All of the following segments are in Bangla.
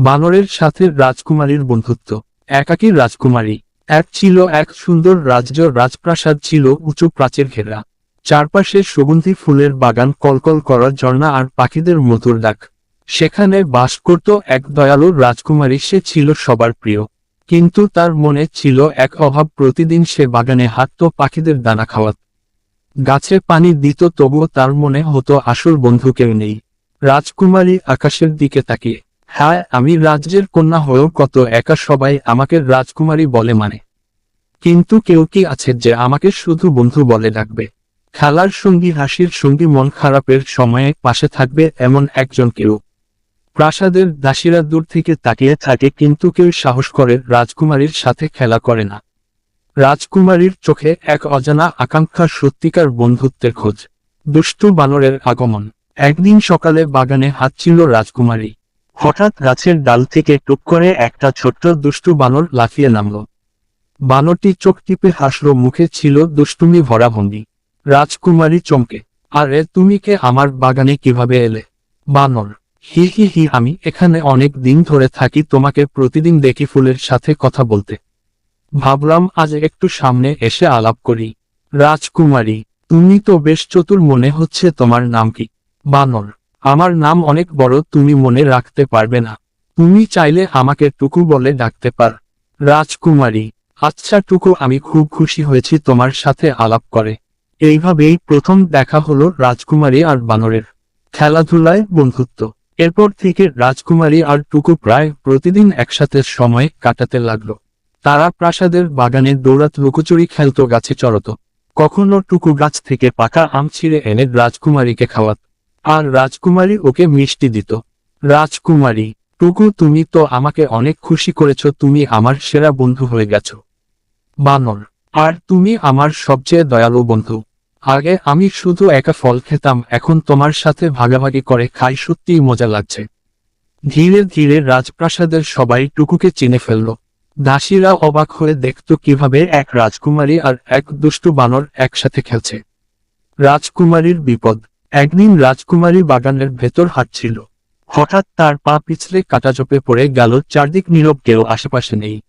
বানরের সাথে রাজকুমারীর বন্ধুত্ব। একাকী রাজকুমারী। এক ছিল এক সুন্দর রাজ্য, রাজপ্রাসাদ ছিল উঁচু প্রাচীর ঘেরা। চারপাশে সুগন্ধি ফুলের বাগান, কলকল করা ঝর্ণা আর পাখিদের মধুর ডাক। সেখানে বাস করত এক দয়ালু রাজকুমারী, সে ছিল সবার প্রিয়। কিন্তু তার মনে ছিল এক অভাব, প্রতিদিন সে বাগানে হাঁটত, পাখিদের দানা খাওয়াত। গাছে পানি দিত, তবুও তার মনে হতো আসল বন্ধু কেউ নেই। রাজকুমারী আকাশের দিকে তাকিয়ে। হ্যাঁ আমি রাজ্যের কন্যা হয়েও কত একা সবাই আমাকে রাজকুমারী বলে মানে। কিন্তু কেউ কি আছে যে আমাকে শুধু বন্ধু বলে ডাকবে? খেলার সঙ্গী, হাসির সঙ্গী, মন খারাপের সময়ে পাশে থাকবে এমন একজন কেউ। প্রাসাদের দাসীরা দূর থেকে তাকিয়ে থাকে, কিন্তু কেউ সাহস করে রাজকুমারীর সাথে খেলা করে না। রাজকুমারীর চোখে এক অজানা আকাঙ্ক্ষা সত্যিকার বন্ধুত্বের খোঁজ। দুষ্টু বানরের আগমন। একদিন সকালে বাগানে হাঁটছিল রাজকুমারী। হঠাৎ গাছের ডাল থেকে টুক করে একটা ছোট্ট দুষ্টু বানর লাফিয়ে নামল। বানরটি চোখ টিপে হাসল, মুখে ছিল দুষ্টুমি ভরা ভঙ্গি রাজকুমারী চমকে, আরে তুমি কে? আমার বাগানে কীভাবে এলে? বানর, হি হি হি, আমি এখানে অনেক দিন ধরে থাকি, তোমাকে প্রতিদিন দেখি ফুলের সাথে কথা বলতে। ভাবলাম আজ একটু সামনে এসে আলাপ করি। রাজকুমারী, তুমি তো বেশ চতুর মনে হচ্ছে, তোমার নাম কি? বানর আমার নাম অনেক বড়, তুমি মনে রাখতে পারবে না। তুমি চাইলে আমাকে টুকু বলে ডাকতে পার। রাজকুমারী আচ্ছা টুকু, আমি খুব খুশি হয়েছি তোমার সাথে আলাপ করে। এইভাবেই প্রথম দেখা হলো রাজকুমারী আর বানরের খেলাধুলায় বন্ধুত্ব। এরপর থেকে রাজকুমারী আর টুকু প্রায় প্রতিদিন একসাথে সময় কাটাতে লাগল। তারা প্রাসাদের বাগানে দৌড়াত, লুকোচুরি খেলত, গাছে চড়ত। কখনো টুকু গাছ থেকে পাকা আম ছিঁড়ে এনে রাজকুমারীকে খাওয়াত। আর রাজকুমারী ওকে মিষ্টি দিত। রাজকুমারী, টুকু তুমি তো আমাকে অনেক খুশি করেছ, তুমি আমার সেরা বন্ধু হয়ে গেছ। বানর, আর তুমি আমার সবচেয়ে দয়ালু বন্ধু। আগে আমি শুধু একা ফল খেতাম, এখন তোমার সাথে ভাগাভাগি করে খাই, সত্যিই মজা লাগছে। ধীরে ধীরে রাজপ্রাসাদের সবাই টুকুকে চিনে ফেলল। দাসীরা অবাক হয়ে দেখত কীভাবে এক রাজকুমারী আর এক দুষ্টু বানর একসাথে খেলছে। রাজকুমারীর বিপদ একদিন রাজকুমারী বাগানের ভেতর হাঁটছিল। হঠাৎ তার পা পিছলে কাটাচোপে পড়ে গেল, চারদিক নীরব, কেউ আশেপাশে নেই।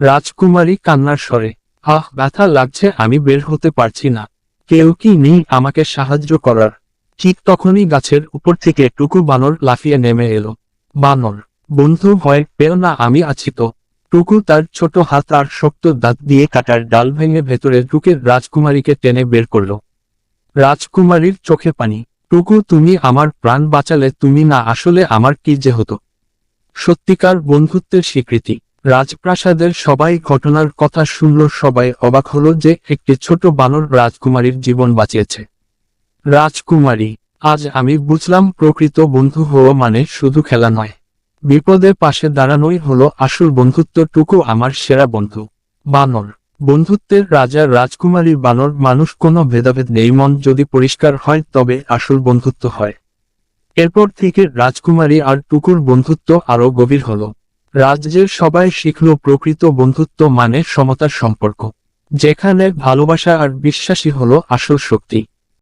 রাজকুমারী কান্নার স্বরে, আহ, ব্যথা লাগছে, আমি বের হতে পারছি না। কেউ কি নেই আমাকে সাহায্য করার? ঠিক তখনই গাছের উপর থেকে টুকু বানর লাফিয়ে নেমে এলো। বানর, বন্ধু ভয় পেও না, আমি আছি তো। টুকু তার ছোট হাত আর শক্ত দাঁত দিয়ে কাটার ডাল ভেঙে ভেতরে ঢুকে রাজকুমারীকে টেনে বের করল। রাজকুমারীর চোখে পানি। টুকু, তুমি আমার প্রাণ বাঁচালে তুমি না আসলে আমার কি যে হতো? সত্যিকার বন্ধুত্বের স্বীকৃতি। রাজপ্রাসাদের সবাই ঘটনার কথা শুনল, সবাই অবাক হলো যে একটি ছোট বানর রাজকুমারীর জীবন বাঁচিয়েছে। রাজকুমারী, আজ আমি বুঝলাম প্রকৃত বন্ধু হওয়া মানে শুধু খেলা নয়। বিপদে পাশে দাঁড়ানোই হলো আসল বন্ধুত্বটুকু আমার সেরা বন্ধু। বানর বন্ধুত্বের রাজা রাজকুমারী বানর মানুষ কোনো ভেদাভেদ নেই। মন যদি পরিষ্কার হয়, তবে আসল বন্ধুত্ব হয়। এরপর থেকে রাজকুমারী আর টুকুর বন্ধুত্ব আরও গভীর হল। রাজ্যের সবাই শিখল প্রকৃত বন্ধুত্ব মানে সমতার সম্পর্ক, যেখানে ভালোবাসা আর বিশ্বাসী হল আসল শক্তি।